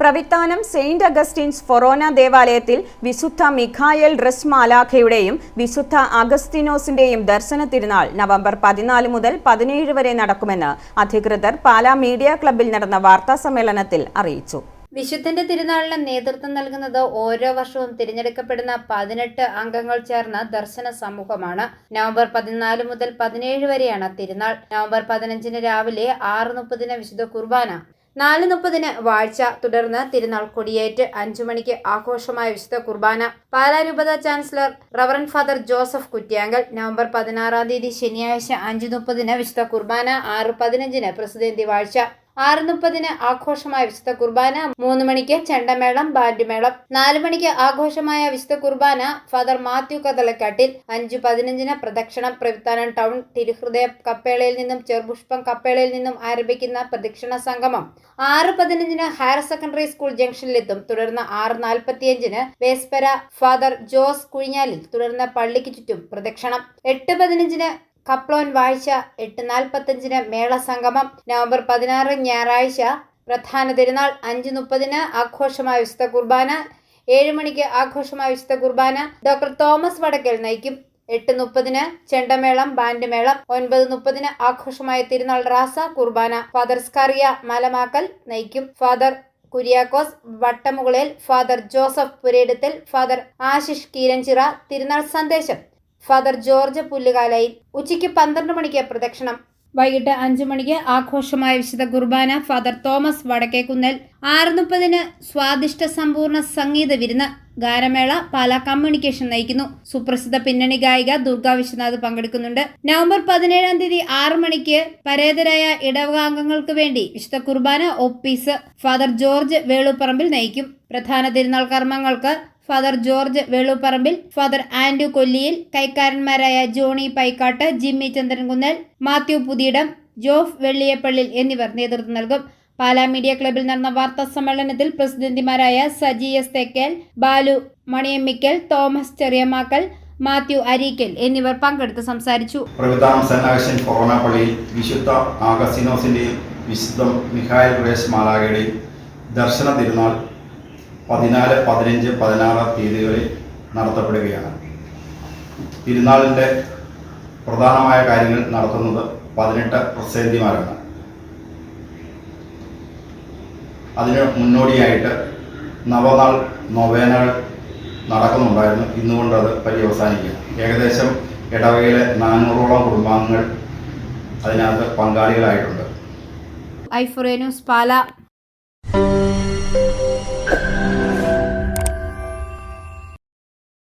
Pravithanam Saint Augustine's ഫൊറോന ദേവാലയത്തിൽ വിശുദ്ധ മിഖായൽ റസ് മാലാഖയുടെയും വിശുദ്ധ അഗസ്തിനോസിന്റെയും ദർശന തിരുനാൾ നവംബർ പതിനാല് മുതൽ പതിനേഴ് വരെ നടക്കുമെന്ന് അധികൃതർ പാലാ മീഡിയ ക്ലബിൽ നടന്ന വാർത്താ സമ്മേളനത്തിൽ അറിയിച്ചു. വിശുദ്ധന്റെ തിരുനാളിന് നേതൃത്വം നൽകുന്നത് ഓരോ വർഷവും തിരഞ്ഞെടുക്കപ്പെടുന്ന പതിനെട്ട് അംഗങ്ങൾ ചേർന്ന ദർശന സമൂഹമാണ്. നവംബർ പതിനാല് മുതൽ പതിനേഴ് വരെയാണ് തിരുനാൾ. നവംബർ പതിനഞ്ചിന് രാവിലെ ആറ് മുപ്പതിന് വിശുദ്ധ കുർബാന. നാല് മുപ്പതിന് വാഴ്ച തുടർന്ന് തിരുനാൾ കൊടിയേറ്റ് അഞ്ചു മണിക്ക് ആഘോഷമായ വിശുദ്ധ കുർബാന. പാലാ രൂപത chancellor reverend father Joseph Kuttiyankal November പതിനാറാം തീയതി ശനിയാഴ്ച അഞ്ചു മുപ്പതിന് വിശുദ്ധ കുർബാന ആറ് പതിനഞ്ചിന് പ്രസിദ്ധന്തി വാഴ്ച. ആറ് മുപ്പതിന് ആഘോഷമായ വിശുദ്ധ കുർബാന മൂന്ന് മണിക്ക് ചെണ്ടമേളം ബാൻഡുമേളം നാല് മണിക്ക് ആഘോഷമായ വിശുദ്ധ കുർബാന ഫാദർ മാത്യു കതളക്കാട്ടിൽ അഞ്ചു പതിനഞ്ചിന് പ്രദക്ഷിണം പ്രവിത്താനം ടൗൺ തിരുഹൃദയ കപ്പേളയിൽ നിന്നും ചെറുപുഷ്പം കപ്പേളയിൽ നിന്നും ആരംഭിക്കുന്ന പ്രദക്ഷിണ സംഗമം. ആറ് പതിനഞ്ചിന് ഹയർ സെക്കൻഡറി സ്കൂൾ ജംഗ്ഷനിലെത്തും. തുടർന്ന് ആറ് നാൽപ്പത്തിയഞ്ചിന് വേസ്പര ഫാദർ ജോസ് കുഴിഞ്ഞാലിൽ. തുടർന്ന് പള്ളിക്ക് ചുറ്റും പ്രദക്ഷിണം. എട്ട് പതിനഞ്ചിന് കപ്ലോൻ വാഴ്ച എട്ട് നാൽപ്പത്തഞ്ചിന് മേള സംഗമം. നവംബർ പതിനാറ് ഞായറാഴ്ച പ്രധാന തിരുനാൾ. അഞ്ച് മുപ്പതിന് ആഘോഷമായ വിശുദ്ധ കുർബാന. ഏഴ് മണിക്ക് ആഘോഷമായ വിശുദ്ധ കുർബാന. ഡോക്ടർ തോമസ് വടക്കൽ നയിക്കും. എട്ട് മുപ്പതിന് ചെണ്ടമേളം ബാൻഡ് മേളം ഒൻപത് മുപ്പതിന് ആഘോഷമായ തിരുനാൾ റാസ കുർബാന. ഫാദർ സ്കറിയ മലമാക്കൽ നയിക്കും. Father Kuriakose Vattamukalil father Joseph Purayidathil father Ashish Keeranchira തിരുനാൾ സന്ദേശം ഫാദർ ജോർജ് പുല്ലുകാലയിൽ ഉച്ചയ്ക്ക് പന്ത്രണ്ട് മണിക്ക് പ്രദക്ഷിണം. വൈകിട്ട് അഞ്ചു മണിക്ക് ആഘോഷമായ വിശുദ്ധ കുർബാന ഫാദർ തോമസ് വടക്കേക്കുന്നൽ ആറ് മുപ്പതിന് സ്വാദിഷ്ട സമ്പൂർണ സംഗീത വിരുന്ന് ഗാനമേള പാല കമ്മ്യൂണിക്കേഷൻ നയിക്കുന്നു. സുപ്രസിദ്ധ പിന്നണി ഗായിക ദുർഗാ വിശ്വനാഥ് പങ്കെടുക്കുന്നുണ്ട്. നവംബർ പതിനേഴാം തീയതി ആറ് മണിക്ക് പരേതരായ ഇടവകാംഗങ്ങൾക്ക് വേണ്ടി വിശുദ്ധ കുർബാന ഓപ്പീസ് ഫാദർ ജോർജ് വേളുപ്പറമ്പിൽ നയിക്കും. പ്രധാന തിരുനാൾ കർമ്മങ്ങൾക്ക് father George Veluparambil father Andrew Kolliyil കൈക്കാരന്മാരായ Johny Paikkatt Jimmy Chandrankunnel Mathew Puthiyidam Joff Velliyappallil എന്നിവർ നേതൃത്വം നൽകും. പാലാ മീഡിയ ക്ലബിൽ നടന്ന വാർത്താ സമ്മേളനത്തിൽ പ്രസിഡന്റിമാരായ Saji S Thekkel Balu Maniyammikkal Thomas Cheriyamakkal Mathew Areekal എന്നിവർ പങ്കെടുത്ത് സംസാരിച്ചു. കൊറോണ പള്ളിയിൽ വിശുദ്ധ ആഗസ്റ്റിനോസിന്റെയും വിശുദ്ധ മിഹായൽ ഗ്രേസ് മാലാകയുടെയും ദർശന തിരുനാൾ പതിനാല് പതിനഞ്ച് പതിനാറ് തീയതികളിൽ നടത്തപ്പെടുകയാണ്. തിരുനാളിന്റെ പ്രധാനമായ കാര്യങ്ങൾ നടത്തുന്നത് പതിനെട്ട് പ്രസിദ്ധിമാരാണ് അതിന് മുന്നോടിയായിട്ട് നവനാൾ നൊവേനകൾ നടക്കുന്നുണ്ടായിരുന്നു. ഇന്നുകൊണ്ട് അത് പര്യവസാനിക്കുക. ഏകദേശം ഇടവകയിലെ നാനൂറോളം കുടുംബാംഗങ്ങൾ അതിനകത്ത് പങ്കാളികളായിട്ടുണ്ട്. ഐഫുറേ ന്യൂസ് പാല.